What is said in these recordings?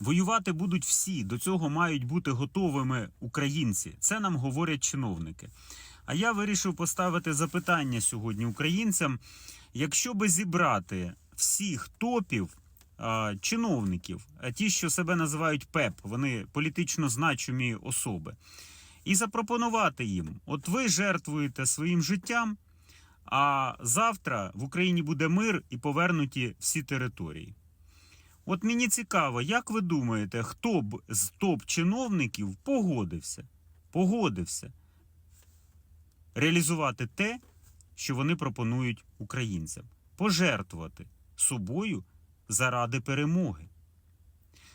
Воювати будуть всі. До цього мають бути готовими українці. Це нам говорять чиновники. А я вирішив поставити запитання сьогодні українцям: якщо би зібрати всіх топів чиновників, а ті, що себе називають ПЕП, вони політично значимі особи, і запропонувати їм: от ви жертвуєте своїм життям, а завтра в Україні буде мир і повернуті всі території. От мені цікаво, як ви думаєте, хто б з топ-чиновників погодився, погодився реалізувати те, що вони пропонують українцям, пожертвувати собою заради перемоги.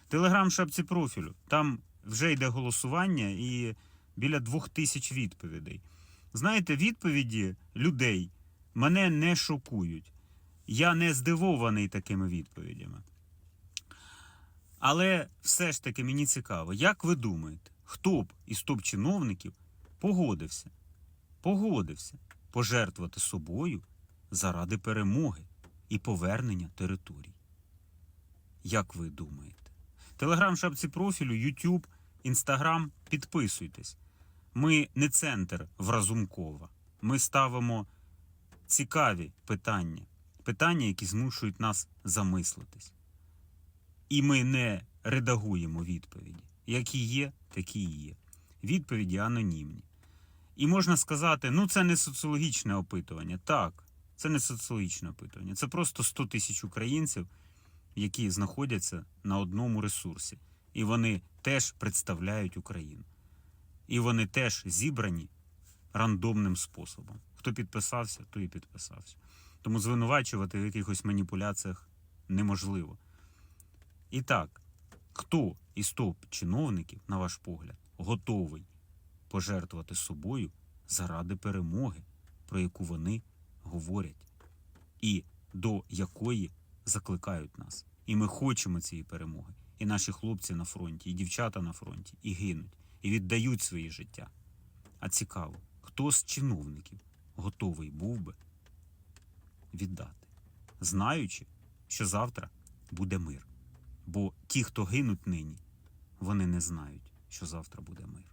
Телеграм шапці профілю. Там вже йде голосування і біля двох тисяч відповідей. Знаєте, відповіді людей мене не шокують. Я не здивований такими відповідями. Але все ж таки мені цікаво, як ви думаєте, хто б із топ-чиновників погодився, погодився пожертвувати собою заради перемоги і повернення територій? Як ви думаєте? Телеграм шапці профілю, Ютуб, Інстаграм, підписуйтесь. Ми не центр в Разумкова. Ми ставимо цікаві питання, питання, які змушують нас замислитись. І ми не редагуємо відповіді. Які є, такі і є. Відповіді анонімні. І можна сказати, ну це не соціологічне опитування. Так, це не соціологічне опитування. Це просто 100 тисяч українців, які знаходяться на одному ресурсі. І вони теж представляють Україну. І вони теж зібрані рандомним способом. Хто підписався, той і підписався. Тому звинувачувати в якихось маніпуляціях неможливо. І так, хто із топ-чиновників, на ваш погляд, готовий пожертвувати собою заради перемоги, про яку вони говорять, і до якої закликають нас? І ми хочемо цієї перемоги. І наші хлопці на фронті, і дівчата на фронті, і гинуть, і віддають свої життя. А цікаво, хто з чиновників готовий був би віддати, знаючи, що завтра буде мир. Бо ті, хто гинуть нині, вони не знають, що завтра буде мир.